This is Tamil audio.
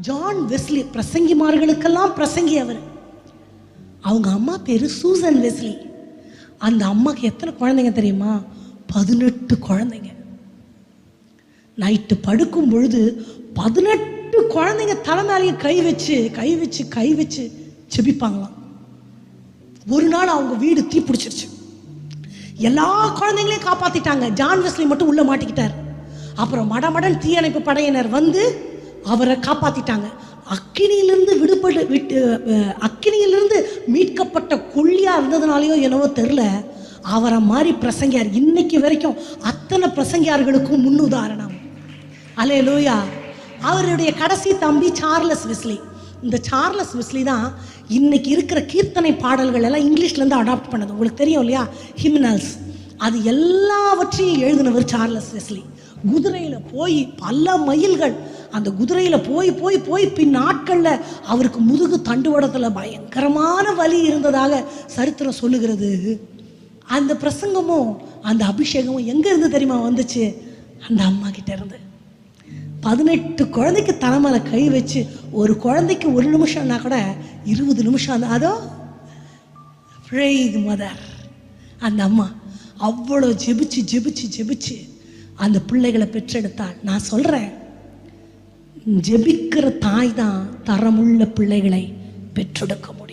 ஜான் வெஸ்லி பிரசங்கிமார்களுக்கெல்லாம் பிரசங்கி அவர். அவங்க அம்மா பேர் சூசன் வெஸ்லி அந்த அம்மாக்கு எத்தனை குழந்தைங்க தெரியுமா? பதினெட்டு குழந்தைங்க. நைட்டு படுக்கும் பொழுது பதினெட்டு குழந்தைங்க தலை மேலேயே கை வச்சு கை வச்சு கை வச்சு செபிப்பாங்களாம். ஒரு நாள் அவங்க வீடு தீ பிடிச்சிருச்சு. எல்லா குழந்தைங்களையும் காப்பாத்திட்டாங்க. ஜான் வெஸ்லி மட்டும் உள்ள மாட்டிக்கிட்டார். அப்புறம் மடமடன் தீயணைப்பு படையினர் வந்து அவரை காப்பாத்திட்டாங்க. அக்கினியிலிருந்து விடுபட்டு விட்டு அக்கினியிலிருந்து மீட்கப்பட்ட கொள்ளியா இருந்ததுனாலையோ என்னவோ தெரில அவரை மாதிரி பிரசங்கியார். இன்னைக்கு வரைக்கும் அத்தனை பிரசங்கியார்களுக்கும் முன்னுதாரணம். அலே லோயா அவருடைய கடைசி தம்பி சார்லஸ் விஸ்லி. இந்த சார்லஸ் விஸ்லி தான் இன்னைக்கு இருக்கிற கீர்த்தனை பாடல்கள் எல்லாம் இங்கிலீஷ்லேருந்து அடாப்ட் பண்ணது. உங்களுக்கு தெரியும் இல்லையா? ஹிம்னல்ஸ் அது எல்லாவற்றையும் எழுதினவர் சார்லஸ் வெஸ்லி. குதிரையில் போய் பல மைல்கள் அந்த குதிரையில் போய் போய் போய் பின் நாட்களில் அவருக்கு முதுகு தண்டுவடத்தில் பயங்கரமான வலி இருந்ததாக சரித்திரம் சொல்லுகிறது. அந்த பிரசங்கமும் அந்த அபிஷேகமும் எங்கேருந்து தெரியுமா வந்துச்சு? அந்த அம்மா கிட்ட இருந்து. பதினெட்டு குழந்தைக்கு தலைமையில் கை வச்சு ஒரு குழந்தைக்கு ஒரு நிமிஷம்னா கூட இருபது நிமிஷம் அந்த அதோ மதர் அந்த அம்மா அவ்வளோ ஜெபிச்சு ஜெபிச்சு ஜெபிச்சு அந்த பிள்ளைகளை பெற்றெடுத்தாள். நான் சொல்கிறேன் ஜெபிக்கிற தாய் தான் தரமுள்ள பிள்ளைகளை பெற்றெடுக்க முடியும்.